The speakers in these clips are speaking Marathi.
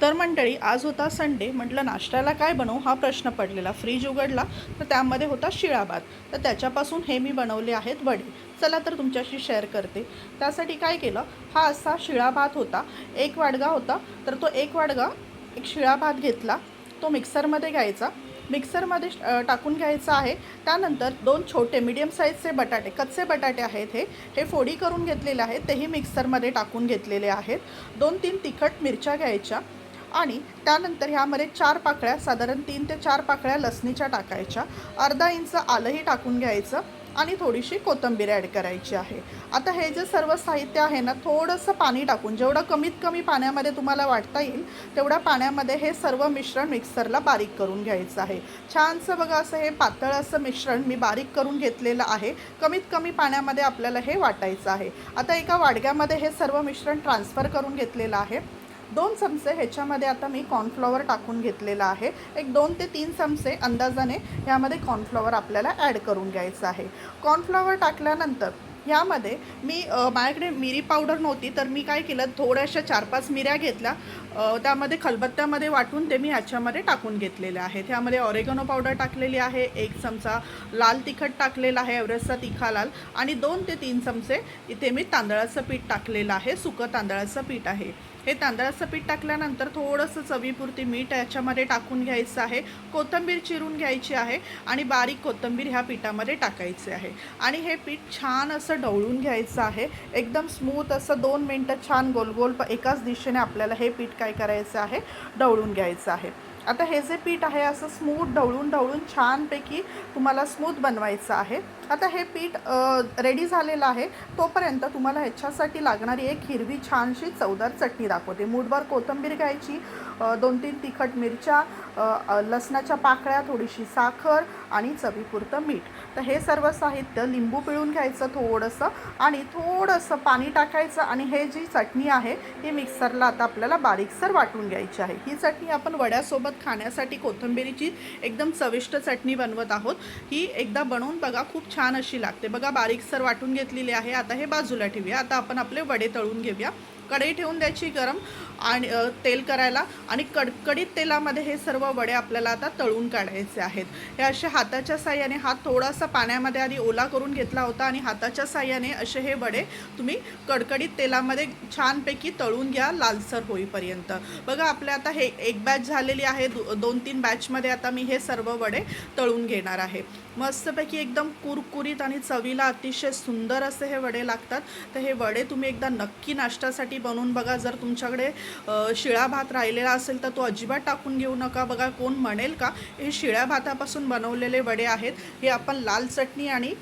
तर मंडळी आज होता संडे म्हटलं नाश्त्याला काय बनवू? हा प्रश्न पडलेला. फ्रीज उघडला तर त्यामध्ये होता शिळा भात तर त्याच्यापासून हे मी बनवले आहेत वडे. चला तर तुमच्याशी शेअर करते. त्यासाठी काय केलं? हा असा शिळा भात होता. एक वाडगा होता. तर तो एक वाडगा एक शिळा भात घेतला. तो मिक्सरमध्ये घ्यायचा. मिक्सरमध्ये टाकून घ्यायचा आहे. त्यानंतर दोन छोटे मीडियम साईजचे बटाटे कच्चे बटाटे आहेत हे. हे फोडी करून घेतलेले आहेत. तेही मिक्सरमध्ये टाकून घेतलेले आहेत. दोन तीन तिखट मिरच्या घ्यायच्या. आणि त्यानंतर ह्यामध्ये चार पाकळ्या साधारण तीन ते चार पाकळ्या लसणीच्या टाकायच्या. अर्धा इंच आलंही टाकून घ्यायचं आणि थोडीशी कोथिंबीर ॲड करायची आहे. आता हे जे सर्व साहित्य आहे ना थोडंसं पाणी टाकून जेवढं कमीत कमी पाण्यामध्ये तुम्हाला वाटता येईल तेवढ्या पाण्यामध्ये हे सर्व मिश्रण मिक्सरला बारीक करून घ्यायचं आहे. छानसं बघा असं हे पातळ असं मिश्रण मी बारीक करून घेतलेलं आहे. कमीत कमी पाण्यामध्ये आपल्याला हे वाटायचं आहे. आता एका वाडग्यामध्ये हे सर्व मिश्रण ट्रान्सफर करून घेतलेलं आहे. दोन चमचे ह्याच्यामध्ये आता मी कॉर्नफ्लॉवर टाकून घेतलेला आहे. एक दोन ते तीन चमचे अंदाजाने ह्यामध्ये कॉर्नफ्लॉवर आपल्याला ॲड करून घ्यायचं आहे. कॉर्नफ्लॉवर टाकल्यानंतर ह्यामध्ये मी माझ्याकडे मिरी पावडर नव्हती तर मी काय केलं थोड्याशा चार पाच मिऱ्या घेतल्या. त्यामध्ये खलबत्त्यामध्ये वाटून ते मी ह्याच्यामध्ये टाकून घेतलेले आहेत. ह्यामध्ये ऑरेगनो पावडर टाकलेली आहे एक चमचा लाल तिखट टाकलेला आहे एव्हरेस्टचा तिखा लाल. आणि दोन ते तीन चमचे इथे मी तांदळाचं पीठ टाकलेलं आहे सुकं तांदळाचं पीठ आहे. हे तांदळाचं पीठ टाकल्यानंतर थोडंसं चवीपुरती मीठ याच्यामध्ये टाकून घ्यायचं आहे. कोथिंबीर चिरून घ्यायची आहे आणि बारीक कोथिंबीर ह्या पिठामध्ये टाकायचे आहे. आणि हे पीठ छान असं ढवळून घ्यायचं आहे. एकदम स्मूथ असं दोन मिनटं छान गोल गोल एकाच दिशेने आपल्याला हे पीठ काय करायचं आहे? ढवळून घ्यायचं आहे. आता हे जे पीठ आहे असं स्मूथ ढवळून ढवळून छानपैकी तुम्हाला स्मूथ बनवायचं आहे. आता हे पीठ रेडी झालेलं आहे. तोपर्यंत तुम्हाला ह्याच्यासाठी लागणारी एक हिरवी छानशी चवदार चटणी दाखवते. मूठभर कोथिंबीर घ्यायची दोन तीन तिखट मिरच्या लसणाच्या पाकळ्या थोडीशी साखर आणि चवीपुरतं मीठ. तर हे सर्व साहित्य लिंबू पिळून घ्यायचं थोडंसं आणि थोडंसं पाणी टाकायचं आणि हे जी चटणी आहे ही मिक्सरला आता आपल्याला बारीकसर वाटून घ्यायची आहे. ही चटणी आपण वड्यासोबत खाण्यासाठी कोथिंबिरीची एकदम चविष्ट चटणी बनवत आहोत. ही एकदा बनवून बघा खूप छान अशी लागते. बघा बारीकसर वाटून घेतलेली आहे. आता हे बाजूला ठेवूया. आता आपण आपले वडे तळून घेऊया. कढई ठेवून द्यायची गरम आणि तेल करायला आणि कडकडीत तेलामध्ये हे सर्व वडे आपल्याला आता तळून काढायचे आहेत. हे असे हाताच्या साह्याने हात थोडासा पाण्यामध्ये आधी ओला करून घेतला होता आणि हाताच्या साह्याने असे हे वडे तुम्ही कडकडीत तेलामध्ये छानपैकी तळून घ्या लालसर होईपर्यंत. बघा आपल्या आता हे एक बॅच झालेली आहे. दो दोन तीन बॅचमध्ये आता मी हे सर्व वडे तळून घेणार आहे. मस्तपैकी एकदम कुरकुरीत आणि चवीला अतिशय सुंदर असे हे वडे लागतात. तर हे वडे तुम्ही एकदा नक्की नाश्त्यासाठी बनवून बघा जर तुमच्याकडे शिळा भात राहिलेला असेल तर तो अजिबात टाकून घेऊ नका. बघा कोण म्हणेल का हे शिळ्या भातापासून बनवलेले वडे आहेत. हे आपण लाल चटणी आणि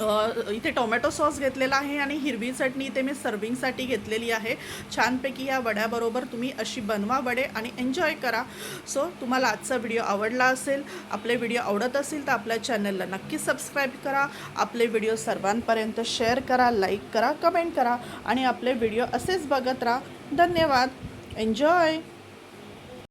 इथे टोमॅटो सॉस घेतलेला आहे आणि हिरवी चटणी इथे मी सर्विंगसाठी घेतलेली आहे. छानपैकी या वड्याबरोबर तुम्ही अशी बनवा वडे आणि एन्जॉय करा. सो तुम्हाला आजचा व्हिडिओ आवडला असेल आपले व्हिडिओ आवडत असेल तर आपल्या चॅनलला नक्की सबस्क्राईब करा. आपले व्हिडिओ सर्वांपर्यंत शेअर करा लाईक करा कमेंट करा आणि आपले व्हिडिओ असेच बघत राहा. धन्यवाद. एन्जॉय